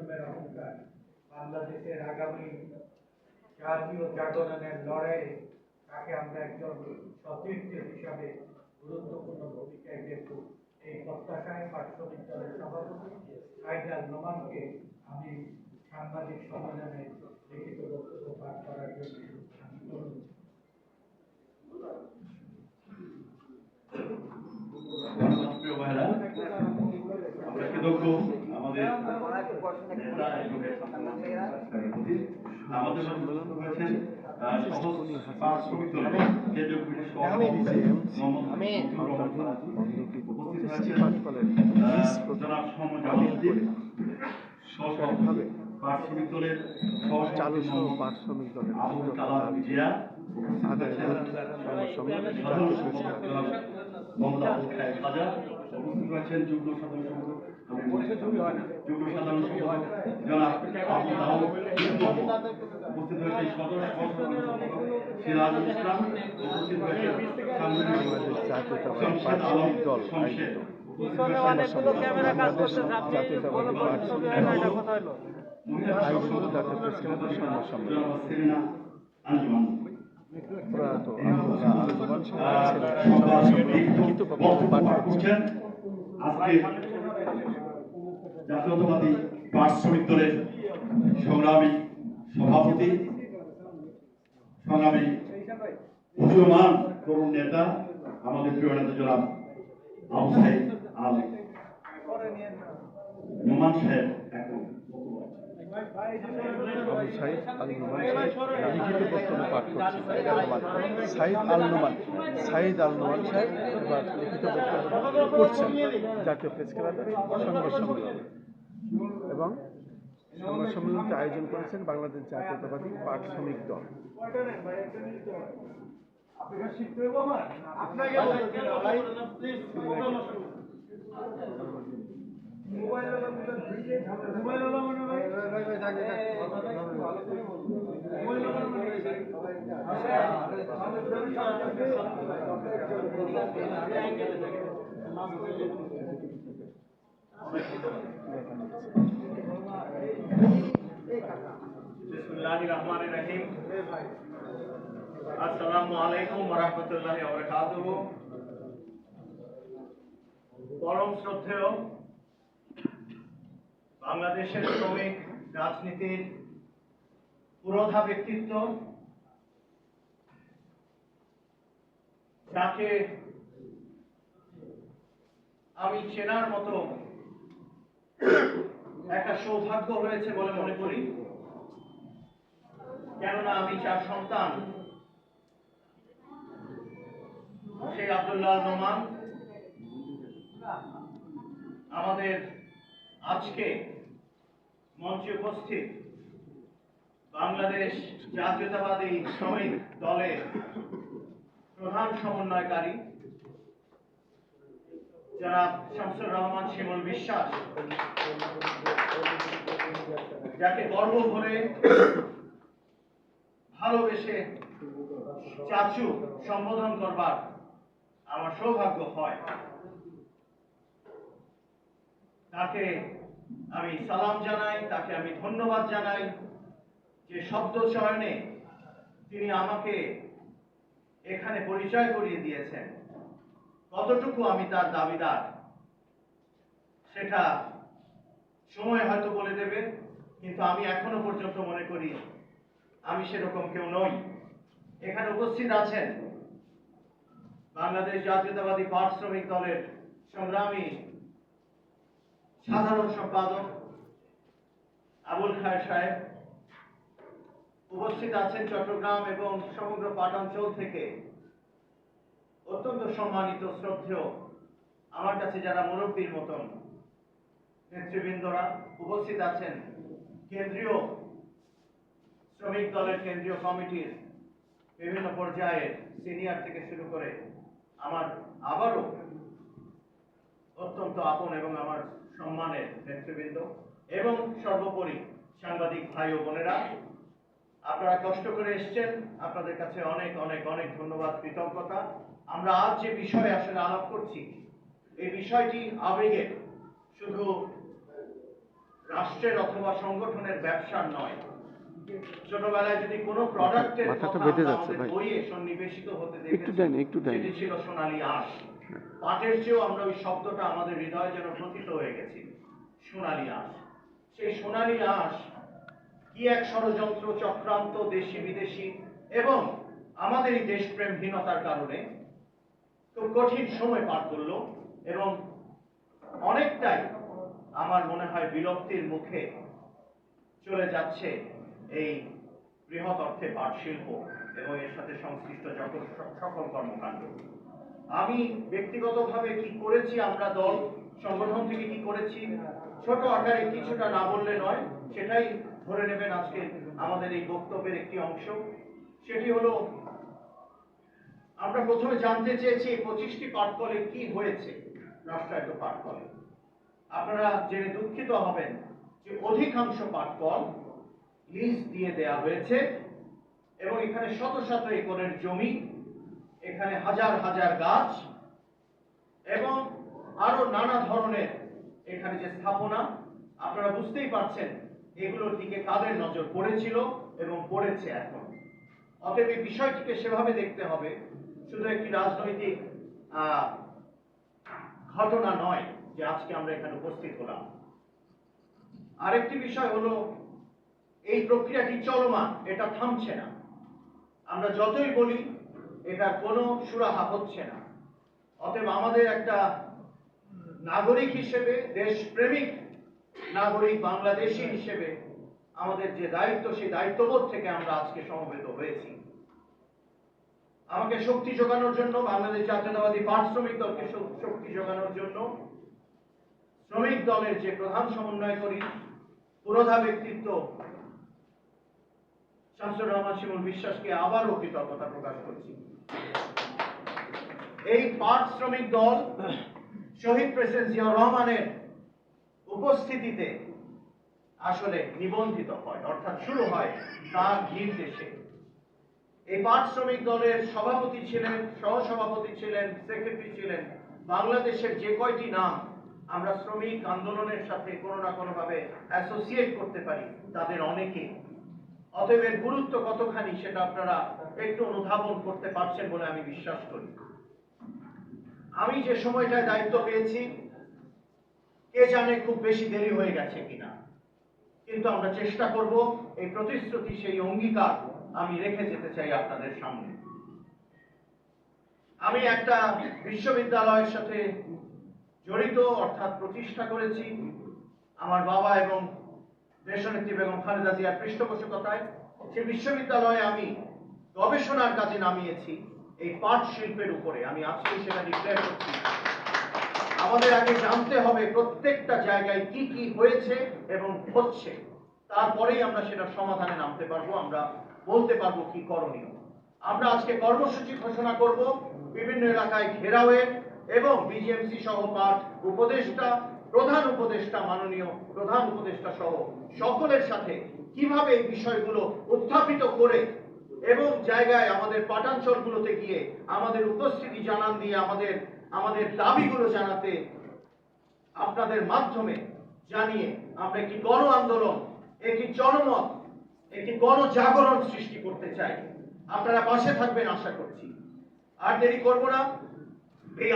প্রজন্মের অহংকার বাংলাদেশের আগামী জাতীয় জাগরণের লড়াইয়ে তাকে আমরা একজন সতীর্থ হিসাবে গুরুত্বপূর্ণ ভূমিকায় দেখব। এই প্রত্যাশায় পার্শ্ব বিদ্যালয়ের সভাপতি সাইদাল নোমানকে আমি সাংবাদিক সম্মেলনে লিখিত বক্তব্য পাঠ করার জন্য আমরা কৃতজ্ঞ আমাদের আমাদের পাঁচ শ্রমিক দলের চালু সহ শ্রমিক দলের সাধারণ উপস্থিত রয়েছেন যুগ্ম সাধারণ সম্পাদক যুগ্ম সাধারণ জনাব আবু দাউদ উপস্থিত রয়েছেন সদর ইসলাম উপস্থিত রয়েছেন আলম আঞ্জুমান প্রয়াত আজকে জাতীয়তাবাদী পার্ট শ্রমিক দলের সংগ্রামী সভাপতি, সংগ্রামী উদীয়মান তরুণ নেতা, আমাদের প্রিয় নেতা জনাব আবু সাহেব আল। নোমান সাহেব এখন সাইদ আল নোমান লিখিত পাঠ করছেন। সাইদ আল নোমান সাইদ আল নোমান সাহেব লিখিত করছেন জাতীয় প্রেস ক্লাবের সংবাদ সম্মেলনে। এবং সংবাদ সম্মেলনটি আয়োজন করেছেন বাংলাদেশ জাতীয়তাবাদী পাট শ্রমিক দল। বিসমিল্লাহির রহমানির পরম শ্রদ্ধেয় বাংলাদেশের শ্রমিক রাজনীতির পুরোধা ব্যক্তিত্ব, যাকে আমি চেনার মতো একটা সৌভাগ্য হয়েছে বলে মনে করি। কেননা আমি চার সন্তান, সেই আব্দুল্লাহ রহমান আমাদের আজকে মঞ্চে উপস্থিত বাংলাদেশ জাতীয়তাবাদী শ্রমিক দলের প্রধান সমন্বয়কারী জনাব শামসুর রহমান শিমুল বিশ্বাস, যাকে গর্ব ভরে ভালোবেসে চাচু সম্বোধন করবার আমার সৌভাগ্য হয়। তাকে আমি সালাম জানাই, তাকে আমি ধন্যবাদ জানাই যে শব্দ চয়নে তিনি আমাকে এখানে পরিচয় করিয়ে দিয়েছেন। কতটুকু আমি তার দাবিদার, সেটা সময় হয়তো বলে দেবে, কিন্তু আমি এখনও পর্যন্ত মনে করি আমি সেরকম কেউ নই। এখানে উপস্থিত আছেন বাংলাদেশ জাতীয়তাবাদী পাট শ্রমিক দলের সংগ্রামী সাধারণ সম্পাদক আবুল খায়ের সাহেব উপস্থিত আছেন চট্টগ্রাম এবং সমগ্র পাটাঞ্চল থেকে। অত্যন্ত সম্মানিত, শ্রদ্ধেয়, আমার কাছে যারা মুরব্বীর মতন নেতৃবৃন্দরা উপস্থিত আছেন, কেন্দ্রীয় শ্রমিক দলের কেন্দ্রীয় কমিটির বিভিন্ন পর্যায়ের সিনিয়র থেকে শুরু করে আমার আবারও অত্যন্ত আপন এবং আমার সম্মানের নেতৃবৃন্দ এবং সর্বোপরি সাংবাদিক ভাই ও বোনেরা আপনারা কষ্ট করে এসছেন। আপনাদের কাছে অনেক অনেক অনেক ধন্যবাদ কৃতজ্ঞতা। আমরা আজ যে বিষয়ে আসলে আলাপ করছি এই বিষয়টি আবেগে শুধু রাষ্ট্রের অথবা সংগঠনের ব্যবসার নয় ছোটবেলায় যদি কোনো প্রোডাক্টের কথা আমাদের বইয়ে সন্নিবেশিত হতে একটু দেখেছি একটু ডাইনে। সেটি ছিল সোনালী আঁশ। পাটের চেয়েও আমরা ওই শব্দটা আমাদের হৃদয়ে যেন প্রথিত হয়ে গেছি। সোনালী আঁশ। সেই সোনালী আঁশ কি এক ষড়যন্ত্র চক্রান্ত দেশি বিদেশি এবং আমাদের এই দেশপ্রেমহীনতার কারণে? খুব কঠিন সময় পার করল এবং অনেকটাই আমার মনে হয় বিলুপ্তির মুখে চলে যাচ্ছে এই বৃহৎ অর্থে পাট শিল্প এবং এর সাথে সংশ্লিষ্ট সকল সকল কর্মকাণ্ড। আমি ব্যক্তিগতভাবে কি করেছি, আমরা দল সংগঠন থেকে কি করেছি, ছোট আকারে কিছুটা না বললে নয়, সেটাই ধরে নেবেন আজকে আমাদের এই বক্তব্যের একটি অংশ। সেটি হলো, আমরা প্রথমে জানতে চেয়েছি পঁচিশটি পাটকলে কি হয়েছে, রাষ্ট্রায়ত্ত পাটকলে আপনারা জেনে দুঃখিত হবেন যে অধিকাংশ পাটকল লিজ দিয়ে দেয়া হয়েছে এবং এখানে শত শত একরের জমি এখানে হাজার হাজার গাছ এবং আরও নানা ধরনের এখানে যে স্থাপনা, আপনারা বুঝতেই পারছেন, এগুলোর দিকে কাদের নজর পড়েছিল এবং পড়েছে এখন। অতএব এই বিষয়টিকে সেভাবে দেখতে হবে, শুধু একটি রাজনৈতিক ঘটনা নয় যে আজকে আমরা এখানে উপস্থিত হলাম। আরেকটি বিষয় হলো, এই প্রক্রিয়াটি চলমান, এটা থামছে না। আমরা যতই বলি এটার কোনো সুরাহা হচ্ছে না। অতএব আমাদের একটা নাগরিক হিসেবে, দেশপ্রেমিক নাগরিক, বাংলাদেশি হিসেবে আমাদের যে দায়িত্ব, সেই দায়িত্ববোধ থেকে আমরা আজকে সমবেত হয়েছি। আমাকে শক্তি যোগানোর জন্য, বাংলাদেশ জাতীয়তাবাদী পাট শ্রমিক দলকে শক্তি যোগানোর জন্য শ্রমিক দলের যে প্রধান সমন্বয়কারী, পুরোধা ব্যক্তিত্ব শামসুর রহমান শিমুল বিশ্বাসকে আবারও কৃতজ্ঞতা প্রকাশ করছি। এই পাট শ্রমিক দল শহীদ প্রেসিডেন্ট জিয়াউর রহমানের উপস্থিতিতে আসলে নিবন্ধিত হয়, অর্থাৎ শুরু হয় তার নির্দেশে এই পাট শ্রমিক দলের সভাপতি ছিলেন, সহসভাপতি ছিলেন, সেক্রেটারি ছিলেন, বাংলাদেশের যে কয়টি নাম আমরা শ্রমিক আন্দোলনের সাথে কোনো না কোনো ভাবে অ্যাসোসিয়েট করতে পারি, তাদের অনেকে অতএব এর গুরুত্ব কতখানি সেটা আপনারা একটু অনুধাবন করতে পারছেন বলে আমি বিশ্বাস করি। আমি যে সময়টায় দায়িত্ব পেয়েছি, কে জানে খুব বেশি দেরি হয়ে গেছে কিনা। কিন্তু আমরা চেষ্টা করব এই প্রতিশ্রুতি, সেই অঙ্গীকার আমি রেখে যেতে চাই আপনাদের সামনে। আমি একটা বিশ্ববিদ্যালয়ের সাথে জড়িত, অর্থাৎ প্রতিষ্ঠা করেছি। আমার বাবা এবং দেশনেত্রী বেগম খালেদা জিয়ার পৃষ্ঠপোষকতায় সে বিশ্ববিদ্যালয়ে আমি গবেষণার কাজে নামিয়েছি। এই পাট শিল্পের উপরে আমি আজকে সেটা ডিক্লেয়ার করছি। আমাদের আগে জানতে হবে প্রত্যেকটা জায়গায় কি কি হয়েছে এবং হচ্ছে। তারপরেই আমরা সেটা সমাধানে নামতে পারব, আমরা বলতে পারব কি করণীয়। আমরা আজকে কর্মসূচি ঘোষণা করব বিভিন্ন এলাকায় ঘেরাওয়ের এবং বিজিএমসি সহ পাঠ উপদেষ্টা প্রধান উপদেষ্টা মাননীয়, প্রধান উপদেষ্টা সহ সকলের সাথে কীভাবে এই বিষয়গুলো উত্থাপিত করে এবং জায়গায় আমাদের পাঠাঞ্চলগুলোতে গিয়ে আমাদের উপস্থিতি জানান দিয়ে আমাদের আমাদের দাবিগুলো জানাতে আপনাদের মাধ্যমে জানিয়ে আমরা একটি গণ আন্দোলন, একটি জনমত, একটি গণজাগরণ সৃষ্টি করতে চাই। আপনারা পাশে থাকবেন, আশা করছি। আর দেরি করব না। এই